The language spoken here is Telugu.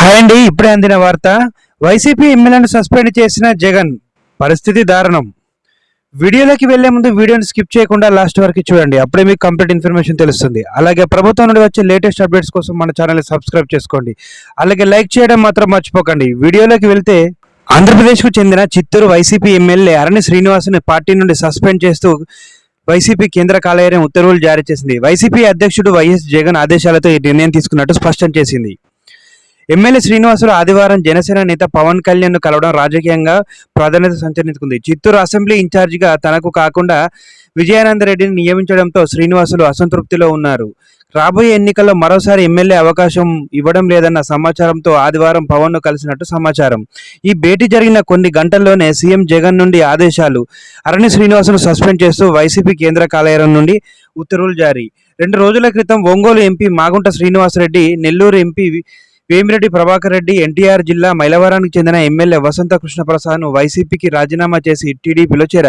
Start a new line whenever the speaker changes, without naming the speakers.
హాయ్ అండి ఇప్పుడే అందిన వార్త. వైసీపీ ఎమ్మెల్యేను సస్పెండ్ చేసిన జగన్. పరిస్థితి దారుణం. వీడియోలోకి వెళ్ళే ముందు వీడియోని స్కిప్ చేయకుండా లాస్ట్ వరకు చూడండి. అప్పుడే మీకు కంప్లీట్ ఇన్ఫర్మేషన్ తెలుస్తుంది. అలాగే ప్రభుత్వం నుండి వచ్చే లేటెస్ట్ అప్డేట్స్ కోసం మన ఛానల్ని సబ్స్క్రైబ్ చేసుకోండి. అలాగే లైక్ చేయడం మాత్రం మర్చిపోకండి. వీడియోలోకి వెళ్తే ఆంధ్రప్రదేశ్కు చెందిన చిత్తూరు వైసీపీ ఎమ్మెల్యే అరణి శ్రీనివాసుని పార్టీ నుండి సస్పెండ్ చేస్తూ వైసీపీ కేంద్ర కార్యాలయం ఉత్తర్వులు జారీ చేసింది. వైసీపీ అధ్యక్షుడు వైఎస్ జగన్ ఆదేశాలతో ఈ నిర్ణయం తీసుకున్నట్టు స్పష్టం చేసింది. ఎమ్మెల్యే శ్రీనివాసులు ఆదివారం జనసేన నేత పవన్ కళ్యాణ్ను కలవడం రాజకీయంగా ప్రాధాన్యత సంచరించుకుంది. చిత్తూరు అసెంబ్లీ ఇన్ఛార్జిగా తనకు కాకుండా విజయానంద రెడ్డిని నియమించడంతో శ్రీనివాసులు అసంతృప్తిలో ఉన్నారు. రాబోయే ఎన్నికల్లో మరోసారి ఎమ్మెల్యే అవకాశం ఇవ్వడం లేదన్న సమాచారంతో ఆదివారం పవన్ను కలిసినట్టు సమాచారం. ఈ భేటీ జరిగిన కొన్ని గంటల్లోనే సీఎం జగన్ నుండి ఆదేశాలు. అరణి శ్రీనివాసును సస్పెండ్ చేస్తూ వైసీపీ కేంద్ర కార్యాలయం నుండి ఉత్తర్వులు జారీ. రెండు రోజుల క్రితం Ongole MP Magunta Srinivasareddy Nellore MP Vemireddy Prabhakar Reddy NTR జిల్లా మైలవరానికి చెందిన ఎమ్మెల్యే వసంత కృష్ణ ప్రసాద్ వైసీపీకి రాజీనామా చేసి టీడీపీలో చేరారు.